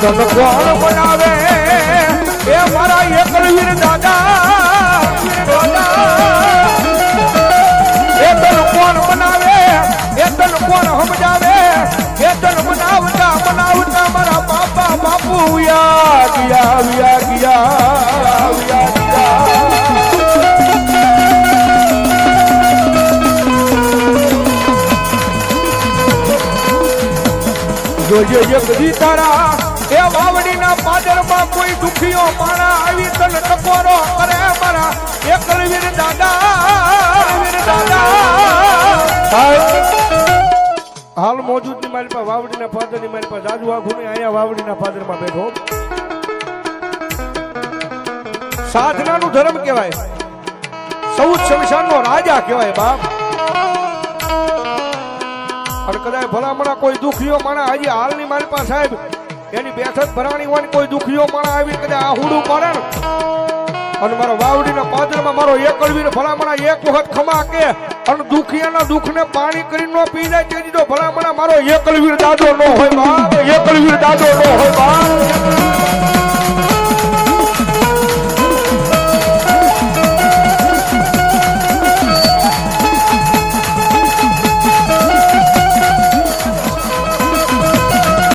તન કોણ બનાવે? એ મારા એકલવીર દાદા એ તન કોણ બનાવે? એ તન કોણ સમજાવે? એ તન બનાવતા બનાવતા મારા બાપા, બાપુ ગયા ગયા ગયા ગયા ગયા જોજે જે તારા એ વાવડીના પાદરમાં કોઈ દુખીઓ મારા આવી તન ટકોરો કરે મારા. એકલવીર દાદા વીર દાદા. હાલ મોજૂદની મારી પાસે વાવડીના પાદરની મારી પાસે જાજુ આખું ને અહીંયા વાવડીના પાદરમાં બેઠો. સાધનાનું ધર્મ કહેવાય. સૌદ શમશાનનો રાજા કહેવાય બાપ. અને કદાચ ભલામણા કોઈ દુખીઓ માણા હજી હાલની મારી પાસે સાહેબ એની બેસત ભરાણી હોય ને કોઈ દુખીઓ માણા આવી કદે આહુડું મારે અને મારા વાવડીના પાદરમાં મારો એક અળવીને ભલામણા એક વખત ખમા કે અને દુખિયાના દુખને પાણી કરીને ન પી જાય તેથી જો ભલામણા મારો એક અળવીર દાદો ન હોય, બાપ, એક અળવીર દાદો ન હોય